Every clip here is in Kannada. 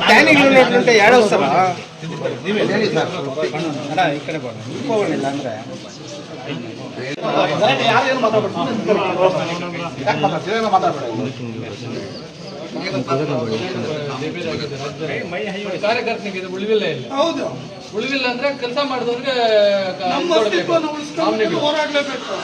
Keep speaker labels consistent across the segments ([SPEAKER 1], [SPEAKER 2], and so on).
[SPEAKER 1] ప్లానింగ్ ఉన్నట్లుంటే ఏడవస్తారా అన్నా ఇక్కడ పోవండి ಅಂದ್ರೆ
[SPEAKER 2] ಕಾರ್ಯಕರ್ತನಿಗೆ ಇದು ಉಳಿವಿಲ್ಲ ಇಲ್ಲ
[SPEAKER 3] ಹೌದು
[SPEAKER 2] ಉಳಿವಿಲ್ಲ ಅಂದ್ರೆ ಕೆಲಸ ಮಾಡಿದವ್ರಿಗೆ ಕ-
[SPEAKER 3] ನಮ್ಮ
[SPEAKER 2] ಕೊಡ್ಬೇಕು.
[SPEAKER 3] ಅಸ್ತಿತ್ವವನ್ನು ಉಳಿಸ್ಕೊಂಡು
[SPEAKER 2] ನಾಮಿನಿಗಳು.
[SPEAKER 3] ಹೋರಾಡ್ಲೇಬೇಕು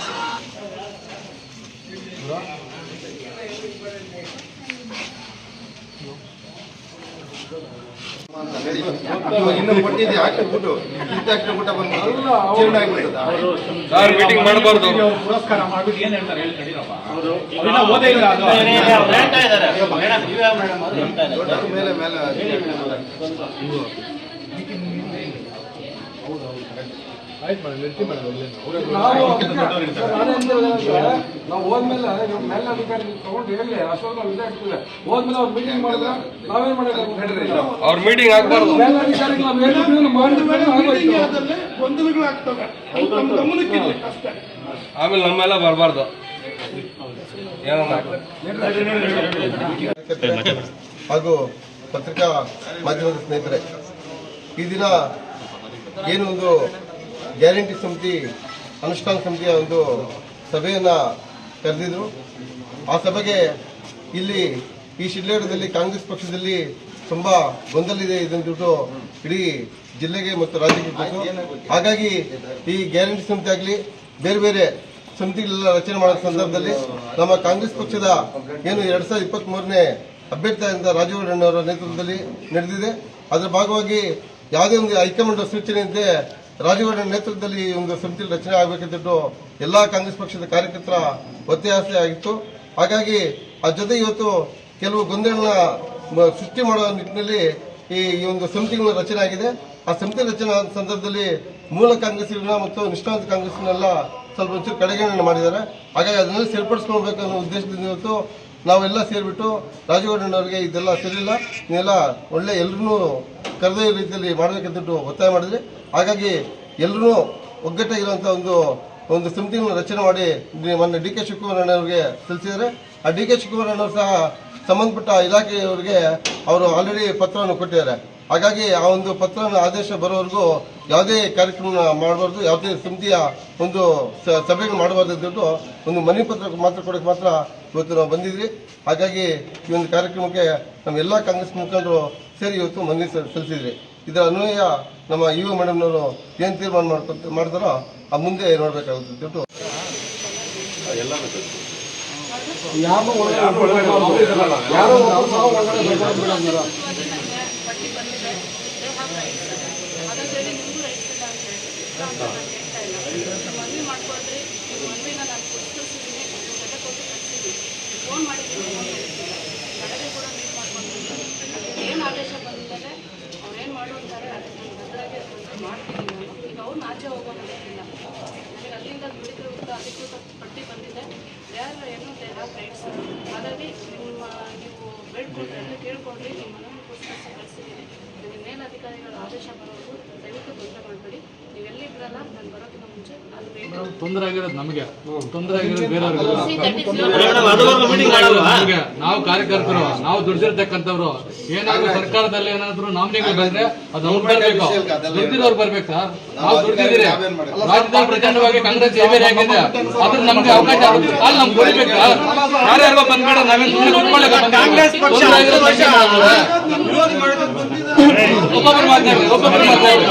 [SPEAKER 2] ಮೀಟಿಂಗ್ ಮಾಡಬಾರ್ದು.
[SPEAKER 3] ಪುರಸ್ಕಾರ ಮಾಡ್ಬಿಟ್ಟು ಏನ್ ಹೇಳ್ತಾರೆ? ಹೇಳಿ ಕಡೀರಪ್ಪ
[SPEAKER 4] ಮೇಡಮ್ ನಿರ್ತಿ ಮೇಡಮ್
[SPEAKER 2] ನಾವು ನಾವು ಹೋದ್ಮೇಲೆ ಮೇಲೆ ಅಧಿಕಾರಿ ತಗೊಂಡು ಹೇಳಿ ಅಶೋಕ್ ನಾವು ಇದೇ ಹೋದ್ಮೇಲೆ ಅವ್ರು ಮೀಟಿಂಗ್ ಮಾಡಿದ್ರೆ ನಾವೇನ್ ಮಾಡೋದು
[SPEAKER 5] ಅವ್ರ ಮೀಟಿಂಗ್ ಆಗ್ಬಾರ್ದು.
[SPEAKER 2] ನಾವು ಹೇಳಿದ್ವಿ ಮಾಡಿದ್ಮೇಲೆ
[SPEAKER 3] ಗೊಂದಲಗಳಾಗ್ತವೆ ಅಷ್ಟೇ.
[SPEAKER 5] ಆಮೇಲೆ ನಮ್ಮೆಲ್ಲ ಬರಬಾರ್ದು.
[SPEAKER 4] ಹಾಗೂ ಪತ್ರಿಕಾ ಮಾಧ್ಯಮದ ಸ್ನೇಹಿತರೆ ಈ ದಿನ ಏನು ಒಂದು ಗ್ಯಾರಂಟಿ ಸಮಿತಿ ಅನುಷ್ಠಾನ ಸಮಿತಿಯ ಒಂದು ಸಭೆಯನ್ನು ಕರೆದಿದ್ರು. ಆ ಸಭೆಗೆ ಇಲ್ಲಿ ಈ ಶಿಡ್ಲೇಡದಲ್ಲಿ ಕಾಂಗ್ರೆಸ್ ಪಕ್ಷದಲ್ಲಿ ತುಂಬ ಗೊಂದಲ ಇದೆ ಇದಂದ್ಬಿಟ್ಟು ಇಡೀ ಜಿಲ್ಲೆಗೆ ಮತ್ತು ರಾಜ್ಯಕ್ಕೆ ಗೊತ್ತು ಹಾಗಾಗಿ ಈ ಗ್ಯಾರಂಟಿ ಸಮಿತಿ ಆಗಲಿ ಬೇರೆ ಬೇರೆ ಸಮಿತಿಗಳೆಲ್ಲ ರಚನೆ ಮಾಡೋ ಸಂದರ್ಭದಲ್ಲಿ ನಮ್ಮ ಕಾಂಗ್ರೆಸ್ ಪಕ್ಷದ ಏನು ಎರಡ್ ಸಾವಿರದ ಇಪ್ಪತ್ತ್ ಮೂರನೇ ಅಭ್ಯರ್ಥಿಯಾದ ರಾಜೀವ್ ಅವರ ನೇತೃತ್ವದಲ್ಲಿ ನಡೆದಿದೆ. ಅದರ ಭಾಗವಾಗಿ ಯಾವುದೇ ಒಂದು ಹೈಕಮಾಂಡ್ ಸೂಚನೆಯಂತೆ ರಾಜೀವ್ ನೇತೃತ್ವದಲ್ಲಿ ಈ ಒಂದು ಸಮಿತಿ ರಚನೆ ಆಗಬೇಕಂತಿಟ್ಟು ಎಲ್ಲ ಕಾಂಗ್ರೆಸ್ ಪಕ್ಷದ ಕಾರ್ಯಕರ್ತರ ಒತ್ತಾಸೆ ಆಗಿತ್ತು. ಹಾಗಾಗಿ ಆ ಜೊತೆ ಇವತ್ತು ಕೆಲವು ಗೊಂದಲನ ಮ- ಸೃಷ್ಟಿ ಮಾಡುವ ನಿಟ್ಟಿನಲ್ಲಿ ಈ ಈ ಒಂದು ಸಮಿತಿಗಳ ರಚನೆ ಆಗಿದೆ. ಆ ಸಮಿತಿ ರಚನೆ ಸಂದರ್ಭದಲ್ಲಿ ಮೂಲ ಕಾಂಗ್ರೆಸ್ಸಿನ ಮತ್ತು ನಿಷ್ಠಾಂತ ಕಾಂಗ್ರೆಸ್ನೆಲ್ಲ ಸ್ವಲ್ಪ ಹೆಚ್ಚು ಕಡೆಗಣನೆ ಮಾಡಿದ್ದಾರೆ. ಹಾಗಾಗಿ ಅದನ್ನೆಲ್ಲ ಸೇರ್ಪಡಿಸ್ಕೊಳ್ಬೇಕು ಅನ್ನೋ ಉದ್ದೇಶದಿಂದ ಇವತ್ತು ನಾವೆಲ್ಲ ಸೇರಿಬಿಟ್ಟು ರಾಜಗೌಡನವರಿಗೆ ಇದೆಲ್ಲ ಸರಿಯಿಲ್ಲ. ಇದೆಲ್ಲ ಒಳ್ಳೆ ಎಲ್ಲರೂ ಕರೆದೊಯ್ಯೋ ರೀತಿಯಲ್ಲಿ ಮಾಡಬೇಕಂತಟ್ಟು ಒತ್ತಾಯ ಮಾಡಿದ್ರಿ, ಹಾಗಾಗಿ ಎಲ್ಲರೂ ಒಗ್ಗಟ್ಟಾಗಿರುವಂಥ ಒಂದು ಒಂದು ಸಮಿತಿಯನ್ನು ರಚನೆ ಮಾಡಿ ಮೊನ್ನೆ ಡಿ ಕೆ ಶಿವಕುಮಾರಣ್ಣವ್ರಿಗೆ ತಿಳಿಸಿದರೆ ಆ ಡಿ ಕೆ ಶಿವಕುಮಾರಣ್ಣವ್ರು ಸಹ ಸಂಬಂಧಪಟ್ಟ ಇಲಾಖೆಯವರಿಗೆ ಅವರು ಆಲ್ರೆಡಿ ಪತ್ರವನ್ನು ಕೊಟ್ಟಿದ್ದಾರೆ. ಹಾಗಾಗಿ ಆ ಒಂದು ಪತ್ರನ ಆದೇಶ ಬರೋವರೆಗೂ ಯಾವುದೇ ಕಾರ್ಯಕ್ರಮ ಮಾಡಬಾರ್ದು, ಯಾವುದೇ ಸಮಿತಿಯ ಒಂದು ಸಭೆಗಳು ಮಾಡಬಾರ್ದು ಅಂದ್ಬಿಟ್ಟು ಒಂದು ಮನವಿ ಪತ್ರ ಮಾತ್ರ ಕೊಡೋಕ್ಕೆ ಮಾತ್ರ ಇವತ್ತು ನಾವು ಬಂದಿದ್ವಿ. ಹಾಗಾಗಿ ಈ ಒಂದು ಕಾರ್ಯಕ್ರಮಕ್ಕೆ ನಮ್ಮ ಎಲ್ಲ ಕಾಂಗ್ರೆಸ್ ಮುಖಂಡರು ಸೇರಿ ಇವತ್ತು ಮನವಿ ಸಲ್- ಸಲ್ಲಿಸಿದ್ರಿ ಇದರ ಅನ್ವಯ ನಮ್ಮ ಯು ಮೇಡಮ್ನವರು ಏನು ತೀರ್ಮಾನ ಮಾಡ್ಕೊತ ಮಾಡ್ತಾರೋ ಆ ಮುಂದೆ ನೋಡಬೇಕಾಗುತ್ತೆ ಫೋನ್
[SPEAKER 2] ಯಾರೋ ಒಬ್ರು ಸಹ ಒಳಗಡೆ ಬರ್ಬಾರ್ದು ಬಿಡೋದು ಮೇಡಮ್.
[SPEAKER 6] ಪಟ್ಟಿ ಬಂದಿದೆ ಹಾಗಾಗಿ ನಿಮಗೂ ರೈಟ್ಸ್ ಇಲ್ಲ ಅಂತ ಹೇಳಿ ನಾನು ಹೇಳ್ತಾ ಇಲ್ಲ ನೀವು ಮನವಿ ಮಾಡ್ಕೊಳ್ರಿ ನೀವು ಮನವಿನ ನಾನು ಪುಸ್ತಕಿಸಿದ್ದೀನಿ ನಿಮ್ಮ ಜೊತೆ ಕೊಟ್ಟು ಕಳಿಸಿದ್ದೀನಿ ಫೋನ್ ಮಾಡಿದ್ದೀನಿ ಫೋನ್ ಮಾಡಿದ್ದೀನಿ ಕಡೆಗೆ ಕೂಡ ಮೀಟ್ ಮಾಡ್ಕೊಂಡಿದ್ದೀನಿ ಅದಕ್ಕೆ ಏನು ಆದೇಶ ಬಂದಿದ್ದಾರೆ ಅವ್ರು ಏನು ಮಾಡುವಂತಾರೆ ಅದಕ್ಕೆ ನಾನು ಭದ್ರಾಗಿ ಅದನ್ನ ಮಾಡ್ತೀನಿ ನಾನು ಈಗ ಅವ್ರನ್ನ ಆಚೆ ಹೋಗೋ ನನಗಿಲ್ಲ ನನಗೆ ಅಲ್ಲಿಂದ ದುಡಿದು ಅಧಿಕೃತ ಪಟ್ಟಿ ಬಂದಿದೆ ಯಾರು ಏನು ದೇ ಹ್ಯಾವ್ ರೈಟ್ಸ್ ಹಾಗಾಗಿ ನಿಮ್ಮ ನೀವು ಬೇಡ್ಕೊಂಡ್ರೆ ಎಲ್ಲ ಮನವಿಗೋಸ್ಕರ ಸಲ್ಲಿಸಿದ್ದೀನಿ ನಿಮಗೆ ಮೇಲಧಿಕಾರಿಗಳ ಆದೇಶ ಬರೋದು ದಯವಿಟ್ಟು ಗೊತ್ತ ಮಾಡಬೇಡಿ. ನೀವು ಎಲ್ಲಿದ್ರಲ್ಲ ನಾನು ಬೇಕು
[SPEAKER 2] ತೊಂದರೆ ಆಗಿರೋದು ನಮಗೆ. ತೊಂದರೆ ಆಗಿರೋದು ಬೇರೆಯವ್ರಿಗೆ ನಾವು ಕಾರ್ಯಕರ್ತರು ನಾವು ದುಡ್ದಿರ್ತಕ್ಕಂಥವ್ರು. ಏನಾದ್ರು ಸರ್ಕಾರದಲ್ಲಿ ಏನಾದ್ರು ನಾಮಿನಿಗಳು ಬಂದ್ರೆ ಅದು ಅವ್ರು ಬರ್ಬೇಕು. ದುಡ್ದಿರೋರು ಬರ್ಬೇಕು? ಸರ್ ನಾವು ದುಡ್ದಿದ್ದೀರಿ. ರಾಜ್ಯದಲ್ಲಿ ಪ್ರಚಂಡವಾಗಿ ಕಾಂಗ್ರೆಸ್ ಏಬೇರೆ ಆಗಿದೆ. ಅದ್ರ ನಮ್ಗೆ ಅವಕಾಶ ಅಲ್ಲಿ ನಮ್ಗೆ ಕೊಡ್ಬೇಕು ಯಾರ್ಯಾರಿಗೋ ಬಂದ್ಬೇಡ ನಾವೇನು
[SPEAKER 1] ಕಾಂಗ್ರೆಸ್
[SPEAKER 2] ಒಬ್ಬೊಬ್ರು ಮಾತಾಡಿ ಒಬ್ಬೊಬ್ರು ಮಾತಾಡಿ.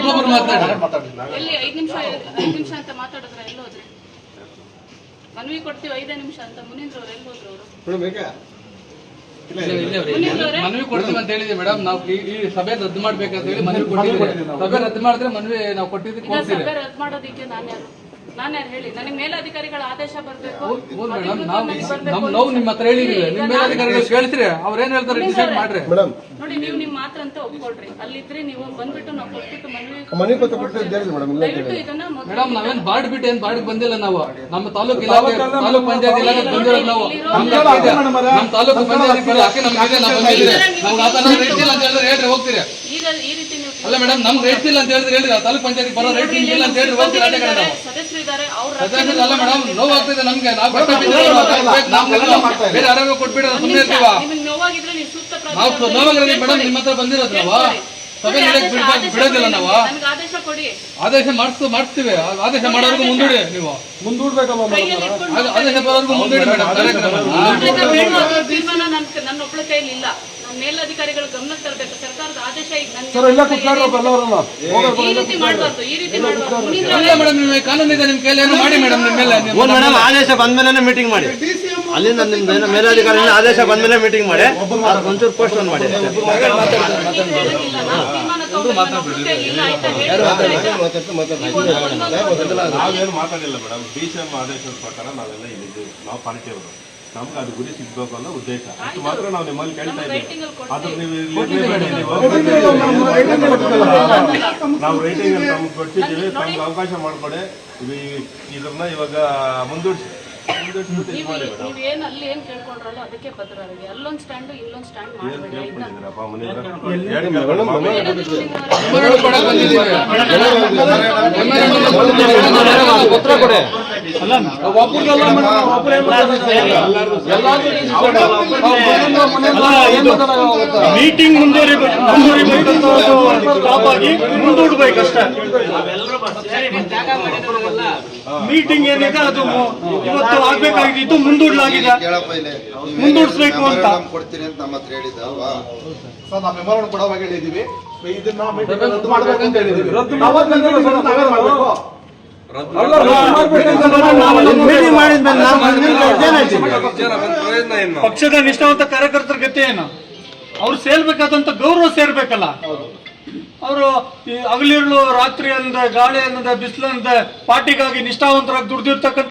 [SPEAKER 2] ಒಬ್ಬೊಬ್ರು ಮಾತಾಡಿ.
[SPEAKER 6] ಎಲ್ಲಿ ಐದು ನಿಮಿಷ ಐದು ನಿಮಿಷ ಅಂತ ಮಾತಾಡಿದ್ರೆ ಎಲ್ಲಿ ಹೋದ್ರಿ? ಮನವಿ ಕೊಡ್ತೀವಿ ಐದೇ ನಿಮಿಷ ಅಂತ. ಮುನೀಂದ್ರ ಅವ್ರು ಎಲ್ಲಿ ಹೋದ್ರು ಅವರು?
[SPEAKER 2] ಮನವಿ ಕೊಡ್ತೀವಿ ಅಂತ ಹೇಳಿದ್ವಿ ಮೇಡಮ್. ನಾವು ಈ ಸಭೆ ರದ್ದು ಮಾಡ್ಬೇಕಂತ ಹೇಳಿ ಮನವಿ ಕೊಟ್ಟಿದ್ವಿ ಸಭೆ ರದ್ದು ಮಾಡಿದ್ರೆ ಮನವಿ ನಾವು ಕೊಟ್ಟಿದ್ದಕ್ಕೆ
[SPEAKER 6] ರದ್ದು ಮಾಡೋದಕ್ಕೆ ನಾನು ಯಾರು? ನಾನು ಯಾರು ಹೇಳಿ? ನನಗೆ ಮೇಲಧಿಕಾರಿಗಳ ಆದೇಶ ಬರಬೇಕು.
[SPEAKER 2] ನಮ್ ನಾವು ನಿಮ್ಮ ಹತ್ರ ಹೇಳಿದೀವಿ. ನಿಮ್ಮ ಮೇಲಧಿಕಾರಿಗಳು ಕೇಳ್ತೀರಿ. ಅವ್ರು ಏನ್ ಹೇಳ್ತಾರೆ ಡಿಸೈಡ್ ಮಾಡ್ರಿ.
[SPEAKER 4] ಮೇಡಮ್.
[SPEAKER 6] ನೋಡಿ ನೀವು ನಿಮ್ ಮಾತ್ರ ಅಂತ ಒಪ್ಕೊಳ್ರಿ. ಅಲ್ಲಿದ್ರೆ ನೀವು ಬಂದ್ಬಿಟ್ಟು ನಾವು ಕೊಟ್ಬಿಟ್ಟು ಮನವಿ
[SPEAKER 4] ಪತ್ರ ಕೊಟ್ಟು ಹೇಳಿದ್ರು ಮೇಡಮ್? ಇಲ್ಲ
[SPEAKER 6] ದಯವಿಟ್ಟು ಇದನ್ನ ಮೊದಲು
[SPEAKER 2] ಮೇಡಮ್ ನಾವೇನ್ ಬಾಡ್ ಬಿಟ್ಟು ಏನ್ ಬಾಡಿಗೆ ಬಂದಿಲ್ಲ ನಾವು. ನಮ್ಮ ತಾಲೂಕು ಇಲಾಖೆ ತಾಲೂಕ್ ಪಂಚಾಯತ್ ಇಲಾಖೆ ಬಂದಿರೋದು ನಾವು. ನಮ್ಗೆ ಹಕ್ಕಿದೆ. ನಮ್ಮ ತಾಲೂಕು ಪಂಚಾಯತ್ ಹಾಕಿ ನಮ್ಗೆ ಇದೆ, ನಾವು ಬಂದಿದ್ದೀವಿ ನಮ್ಗೆ ಆ ತರ ರೇಟ್ ಇಲ್ಲ ಅಂತ ಹೇಳಿದ್ರೆ ಹೇಳ್ರಿ ಹೋಗ್ತೀರಿ.
[SPEAKER 6] ಈಗ ಈ ರೀತಿ ನೀವು
[SPEAKER 2] ಅಲ್ಲ ಮೇಡಮ್ ನಮ್ಗೆ ರೇಟ್ ಇಲ್ಲ ಅಂತ ಹೇಳಿದ್ರೆ ಹೇಳಿ ತಾಲೂಕ್ ಪಂಚಾಯತ್ ಬರೋ ರೇಟ್ ಇಲ್ಲ ಅಂತ ಕಡೆ? ನಾವು
[SPEAKER 6] ಸದಸ್ಯರು ಇದ್ದಾರೆ ಅವ್ರ
[SPEAKER 2] ಸದಸ್ಯರು ಅಲ್ಲ ಮೇಡಮ್ ನೋವಾಗ್ತಿದೆ ನಮ್ಗೆ. ನಾವು ಬೇರೆ ಆರೋಗ್ಯ ಕೊಟ್ಬಿಟ್ರೆ ಸುಮ್ಮನೆ ಇರ್ತೀವ?
[SPEAKER 6] ನಿಮಗೆ ನೋವಾಗಿದ್ರೆ ನೀವು ಸೂಕ್ತ
[SPEAKER 2] ನಾವು
[SPEAKER 6] ಪ್ರಾಧಿಕಾರ
[SPEAKER 2] ನೋವಾಗಿರೋದು ಮೇಡಮ್ ನಿಮ್ಮ ಹತ್ರ ಬಂದಿರೋದು ನಾವು. ಸಭೆ ನಡೆಯಕ್ ಬಿಡ್ಬಾರ್ದು
[SPEAKER 6] ಆದೇಶ
[SPEAKER 2] ಬಿಡೋದಿಲ್ಲ ನಾವು.
[SPEAKER 6] ಆದೇಶ ಕೊಡಿ.
[SPEAKER 2] ಆದೇಶ ಮಾಡಿಸ್ತು ಮಾಡ್ತೀವಿ. ಆದೇಶ ಮಾಡೋರ್ಗು ಮುಂದೂಡಿ ನೀವು. ಮುಂದೂಡ್ಬೇಕಲ್ಲ ಆದೇಶ ಬರೋರ್ಗು ಮುಂದೂಡಿ ಮೇಡಮ್ ಕಾರ್ಯಕ್ರಮ
[SPEAKER 6] ನನ್ನ ಒಬ್ಬಳ ಕೈಯಲ್ಲಿ ಇಲ್ಲ ಮೇಲಧಿಕಾರಿಗಳ ಗಮನಕ್ಕೆ ತರಬೇಕು. ಸರ್ಕಾರದ ಆದೇಶ ಈ ರೀತಿ ಮಾಡಬಾರ್ದು ಈ ರೀತಿ ಮಾಡಬಾರ್ದು.
[SPEAKER 2] ಕಾನೂನು ಇದೆ ನಿಮ್ಮ ಕೈಯಲ್ಲಿ ಏನೋ ಮಾಡಿ ಮೇಡಮ್ ನಿಮ್ಮ ಮೇಲೆ ನಿಮ್ಮ-
[SPEAKER 1] ಮೇಡಮ್ ಆದೇಶ ಬಂದ್ಮೇಲೆ ಮೀಟಿಂಗ್ ಮಾಡಿ. ಅಲ್ಲಿಂದ ನಿಮ್ದು ಏನೋ ಮೇಲಾಧಿಕಾರಿಯಿಂದ ಆದೇಶ ಬಂದ್ಮೇಲೆ ಮೀಟಿಂಗ್ ಮಾಡಿ. ಒಂಚೂರು ಪೋಸ್ಟ್ ಒಂದು ಮಾಡಿ.
[SPEAKER 7] ನಾವೇನು ಮಾತಾಡಿಲ್ಲ ಮೇಡಮ್ ಡಿ ಸಿ ಎಂ ಆದೇಶದ ಪ್ರಕಾರ ನಾವೆಲ್ಲ ಇಲ್ಲಿದ್ದೀವಿ. ನಾವು ಪಾರ್ಟಿಯವರು ನಮ್ಗೆ ಅದು ಗುರಿ ಸಿಗ್ಬೇಕು ಅನ್ನೋ ಉದ್ದೇಶ ಅಷ್ಟು ಮಾತ್ರ ನಾವು ನಿಮ್ಮಲ್ಲಿ ಕೇಳ್ತಾ ಇದ್ದೀವಿ ನೀವು ನೀವು. ನಾವು ರೈಟಿಂಗ್ ನಮ್ಗೆ ಕೊಟ್ಟಿದ್ದೀವಿ ನಮ್ಗೆ ಅವಕಾಶ ಮಾಡಿಕೊಡಿ ಇದನ್ನ ಇವಾಗ ಮುಂದೂಡಿಸಿ
[SPEAKER 6] ಉತ್ತರ ಅಲ್ಲಿ ಏನ್ ಕೇಳ್ಕೊಂಡ್ರಲ್ಲ ಅದಕ್ಕೆ ಅಲ್ಲೊಂದ್ ಸ್ಟ್ಯಾಂಡ್ ಇಲ್ಲೊಂದ್ ಸ್ಟ್ಯಾಂಡ್ ಮಾಡಬೇಡಿ.
[SPEAKER 1] ಪತ್ರ ಕೊಡಿ
[SPEAKER 3] ಮೀಟಿಂಗ್ ಮುಂದುವರಿಬೇಕಂತ ಸ್ಟಾಪ್ ಆಗಿ ಮುಂದೂಡ್ಬೇಕಷ್ಟೇ ಮೀಟಿಂಗ್ ಏನಿದೆ ಅದು ಇವತ್ತು ಆಗ್ಬೇಕಾಗಿದ್ದು ಮುಂದೂಡ್ಲಾಗಿದೆ ಮುಂದೂಡಿಸ್ಬೇಕು ಅಂತ.
[SPEAKER 8] ಕೊಡ್ತೀನಿ ಅಂತ ನಮ್ಮ ಹತ್ರ ಹೇಳಿದ್ದ ಅಲ್ವಾ
[SPEAKER 3] ಸರ್ ನಾವು ಮೆಮೊರಾಂಡಮ್ ಕೊಡೋವಾಗ ಹೇಳಿದೀವಿ ಇದನ್ನ
[SPEAKER 2] ರದ್ದು ಮಾಡ್ಬೇಕು ಅಂತ ಹೇಳಿದೀವಿ.
[SPEAKER 1] ಮೀಟಿಂಗ್
[SPEAKER 3] ಪಕ್ಷದ ನಿಷ್ಠಾವಂತ ಕಾರ್ಯಕರ್ತರ ಗತಿ ಏನು? ಅವ್ರು ಸೇರ್ಬೇಕಾದಂತ ಗೌರವ ಸೇರ್ಬೇಕಲ್ಲ? ಅವರು ಹಗಲಿರುಳು ರಾತ್ರಿ ಅಂದ ಗಾಳಿ ಅಂದ ಬಿಸಿಲು ಅಂದ ಪಾರ್ಟಿಗಾಗಿ ನಿಷ್ಠಾವಂತರಾಗಿ ದುಡ್ದಿರ್ತಕ್ಕಂಥ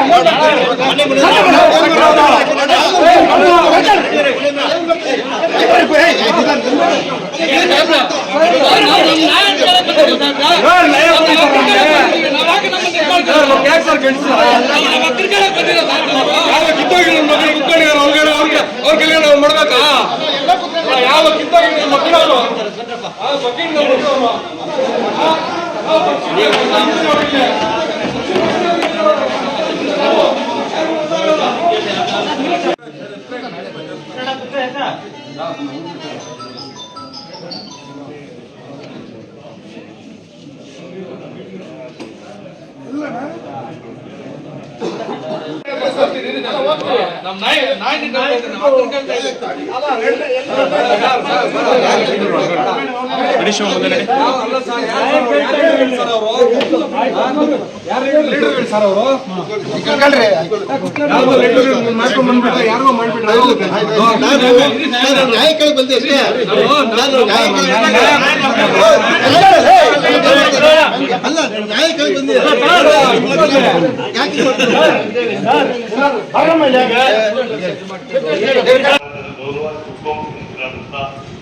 [SPEAKER 3] ಇಲ್ಲ ಹೋಗ್ತೀವಿ. ನಮ್ ನಾಯಿ ನಾಯಿ ಇದೆ.
[SPEAKER 2] ನಾನು ನ್ಯಾಯ ಕೇಳಿ ಬಂದೆ ಅಷ್ಟೇ ಅಲ್ಲ ಕೇಳಿ ಬಂದೆ ಯಾಕೆ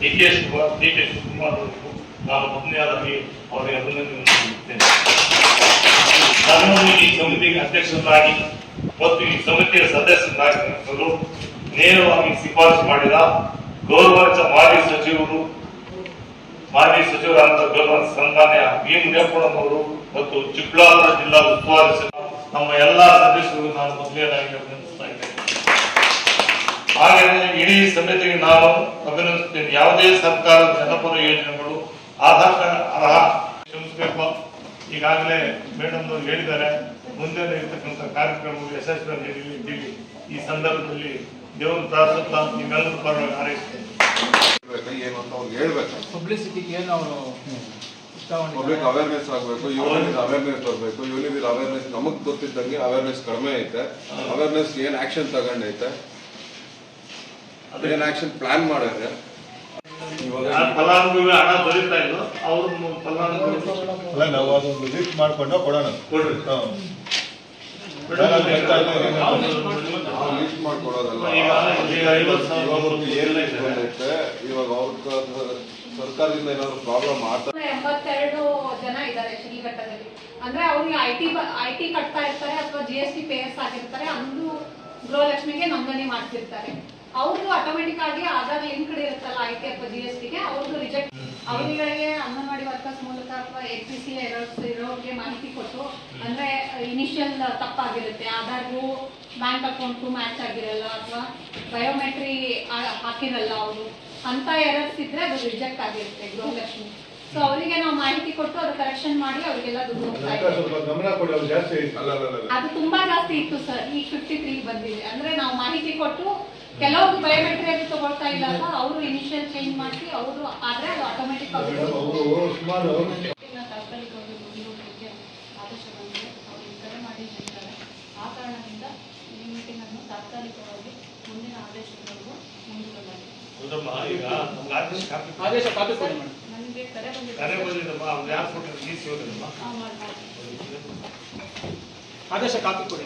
[SPEAKER 9] ಗೌರವ ಉಪಮುಖ್ಯಮಂತ್ರಿಗಳಾದಂಥ ಡಿ ಕೆ ಶಿವಕುಮಾರ್ ಅವರಿಗೂ ನಾನು ಮೊದಲನೇದಾಗಿ ಅವರಿಗೆ ಅಭಿನಂದನೆ ನೀಡುತ್ತೇನೆ ನಾನು ಈ ಸಮಿತಿಗೆ ಅಧ್ಯಕ್ಷರಾಗಿ ಮತ್ತು ಈ ಸಮಿತಿಯ ಸದಸ್ಯರಾಗಿರಲು ನೇರವಾಗಿ ಶಿಫಾರಸು ಮಾಡಿದ ಗೌರವ ಮಾಜಿ ಸಚಿವರು, ಮಾಜಿ ಸಚಿವರಾದ ಗೌರವ ಸನ್ಮಾನ್ಯ ವಿ ಅವರು ಮತ್ತು ಚಿಕ್ಕಬಳ್ಳಾಪುರ ಜಿಲ್ಲಾ ಉಸ್ತುವಾರಿ ನಮ್ಮ ಎಲ್ಲಾ ಸದಸ್ಯರು ನಾನು ಮೊದಲನೇದಾಗಿ ಅಭಿನಂದಿಸ್ತಾ ಹಾಗೆಯೇ ಇಡೀ ಸಮಿತಿಗೆ ನಾವು ಅಭಿನಂದಿಸುತ್ತೇನೆ ಯಾವುದೇ ಸರ್ಕಾರದ ಜನಪರ ಯೋಜನೆಗಳು ಆಧಾರ ಅರ್ಹ ಶ್ರಮಿಸಬೇಕು ಈಗಾಗಲೇ ಮೇಡಮ್ ಅವರು ಹೇಳಿದ್ದಾರೆ ಮುಂದೆ ಇರತಕ್ಕಂಥ ಕಾರ್ಯಕ್ರಮಗಳು ಯಶಸ್ವಿಯಾಗಿ ನಡೆಯಲಿದ್ದೀವಿ. ಈ ಸಂದರ್ಭದಲ್ಲಿ ದೇವರು ಪ್ರಾರ್ಥಿಸ್ತಾ ನಿಮ್ಮೆಲ್ಲರೂ ಪರವಾಗಿ ಹಾರೈಸ್ತೇನೆ
[SPEAKER 8] ಏನು ಅಂತ ಹೇಳ್ಬೇಕು
[SPEAKER 3] ಪಬ್ಲಿಸಿಟಿಗೆ ಏನು ಅವರು
[SPEAKER 8] ಪಬ್ಲಿಕ್ ಅವೇರ್ನೆಸ್ ಆಗಬೇಕು ಯೂನಿಟ್ ಅವೇರ್ನೆಸ್ ಬರಬೇಕು. ಯೂನಿಟ್ ಅವೇರ್ನೆಸ್ ನಮಗೆ ಗೊತ್ತಿದ್ದಂಗೆ ಅವೇರ್ನೆಸ್ ಕಡಿಮೆ ಐತೆ. ಅವೇರ್ನೆಸ್ ಏನ್ ಆಕ್ಷನ್ ತಗೊಂಡೈತೆ? ಅದೇನ್ ಆಕ್ಷನ್ ಪ್ಲಾನ್ ಮಾಡಿದ್ರೆ?
[SPEAKER 9] ಫಲಾನುಭವಿ ಹಣ ದೊರೀತಾ ಇಲ್ಲೋ ಅವ್ರ ಫಲಾನುಭವಿ
[SPEAKER 10] ಅಲ್ಲ ನಾವು ಅದೊಂದು ಲಿಸ್ಟ್ ಮಾಡ್ಕೊಂಡು ಕೊಡೋಣ.
[SPEAKER 9] ಕೊಡ್ರಿ.
[SPEAKER 8] ಲೀಸ್ಟ್ ಮಾಡ್ಕೊಡೋದಲ್ಲ. ಇವಾಗ ಅವ್ರ ಸರ್ಕಾರದಿಂದ ಏನಾದ್ರು ಪ್ರಾಬ್ಲಮ್ ಆಗ್ತಾ
[SPEAKER 11] ಎಂಬತ್ತೆರಡು ಜನ ಇದ್ದಾರೆ ಶ್ರೀಘಟ್ಟದಲ್ಲಿ. ಅಂದ್ರೆ ಅವ್ರಿಗೆ ಐ ಟಿ ಐ ಟಿ ಕಟ್ತಾ ಇರ್ತಾರೆ ಅಥವಾ ಜಿ ಎಸ್ ಟಿ ಪೇಯರ್ಸ್ ಆಗಿರ್ತಾರೆ ಅಂದು ಗೃಹಲಕ್ಷ್ಮಿಗೆ ನೋಂದಣಿ ಮಾಡ್ತಿರ್ತಾರೆ. ಅವ್ರದ್ದು ಆಟೋಮೆಟಿಕ್ ಆಗಿ ಆಧಾರ್ ಲಿಂಕ್ ಇರುತ್ತಲ್ಲ ಐ ಟಿ ಅಥವಾ ಜಿ ಎಸ್ ಟಿಗೆ ಅವ್ರದ್ದು ರಿಜೆಕ್ಟ್ ಅವರಿಗೆ ಅಂಗನವಾಡಿ ವರ್ಕರ್ಸ್ ಮೂಲಕ ಅಥವಾ ಎ ಪಿ ಸಿ ಇರೋರಿಗೆ ಮಾಹಿತಿ ಕೊಟ್ಟು ಅಂದ್ರೆ ಇನಿಷಿಯಲ್ ತಪ್ಪಾಗಿರುತ್ತೆ. ಆಧಾರ್ಗೂ ಬ್ಯಾಂಕ್ ಅಕೌಂಟ್ ಮ್ಯಾಚ್ ಆಗಿರಲ್ಲ ಅಥವಾ ಬಯೋಮೆಟ್ರಿ ಹಾಕಿರಲ್ಲ ಅವರು. ಅಂತ ಎರರ್ಸ್ ಇದ್ರೆ ಅದು ರಿಜೆಕ್ಟ್ ಆಗಿರುತ್ತೆ ಗೃಹಲಕ್ಷ್ಮಿ. ಸೊ ಅವರಿಗೆ ನಾವು ಮಾಹಿತಿ ಕೊಟ್ಟು ಅದು ಕರೆಕ್ಷನ್ ಮಾಡಿ ಅವರಿಗೆಲ್ಲ ದುಡ್ಡು ಹೋಗ್ತಾ
[SPEAKER 10] ಕೊಡಿ
[SPEAKER 11] ಅದು ತುಂಬಾ ಜಾಸ್ತಿ ಇತ್ತು ಸರ್. ಈ ಫಿಫ್ಟಿ ತ್ರೀ ಬಂದಿದೆ. ಅಂದ್ರೆ ನಾವು ಮಾಹಿತಿ ಕೊಟ್ಟು ಕೆಲವರು ಬಯೋಮೆಟ್ರಿ ಅದು ತಗೊಳ್ತಾ ಇಲ್ಲ ಅಲ್ಲ ಅವರು ಇನಿಷಿಯಲ್ ಚೇಂಜ್ ಮಾಡಿ ಅವರು ಆದ್ರೆ ಅದು ಆಟೋಮೆಟಿಕ್ ಆ ಕಾರಣದಿಂದ ಈ ಮೀಟಿಂಗ್ ಅನ್ನು ತಾತ್ಕಾಲಿಕವಾಗಿ ಮುಂದಿನ ಆದೇಶದವರೆಗೂ ಮುಂದೂಡಲಾಗಿದೆ
[SPEAKER 9] ಹೌದಮ್ಮ ಈಗ ನಮ್ಗೆ ಆದೇಶ ಕಾಪಿ
[SPEAKER 3] ಆದೇಶ ಕಾಪಿ ಕೊಡಿ ಮೇಡಮ್.
[SPEAKER 11] ನನಗೆ ಕರೆ ಬಂದಿದೆ.
[SPEAKER 3] ಆದೇಶ ಕಾಪಿ ಕೊಡಿ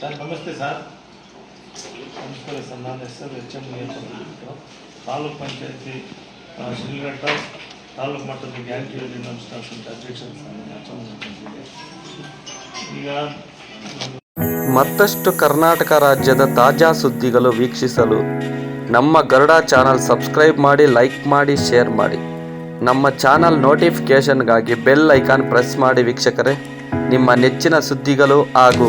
[SPEAKER 11] ಸರ್
[SPEAKER 9] ನಮಸ್ತೆ ಸರ್ ನಮಸ್ಕಾರ ಸರ್ ನನ್ನ ಹೆಸರು ಎಚ್ ಎಂ ಮುನಿಯಪ್ಪ ತಾಲೂಕ್ ಪಂಚಾಯತಿ ಶ್ರೀಘಟ್ಟ ತಾಲೂಕು ಮಟ್ಟದ ಗ್ಯಾಂಗ್ ಯೋಜನೆ ಅನುಷ್ಠಾನ ಅಧ್ಯಕ್ಷರ ಈಗ
[SPEAKER 12] ಮತ್ತಷ್ಟು ಕರ್ನಾಟಕ ರಾಜ್ಯದ ತಾಜಾ ಸುದ್ದಿಗಳು ವೀಕ್ಷಿಸಲು ನಮ್ಮ ಗರುಡ ಚಾನಲ್ ಸಬ್ಸ್ಕ್ರೈಬ್ ಮಾಡಿ, ಲೈಕ್ ಮಾಡಿ, ಶೇರ್ ಮಾಡಿ. ನಮ್ಮ ಚಾನಲ್ ನೋಟಿಫಿಕೇಷನ್ಗಾಗಿ ಬೆಲ್ ಐಕಾನ್ ಪ್ರೆಸ್ ಮಾಡಿ ವೀಕ್ಷಕರೇ. ನಿಮ್ಮ ನೆಚ್ಚಿನ ಸುದ್ದಿಗಳು ಹಾಗೂ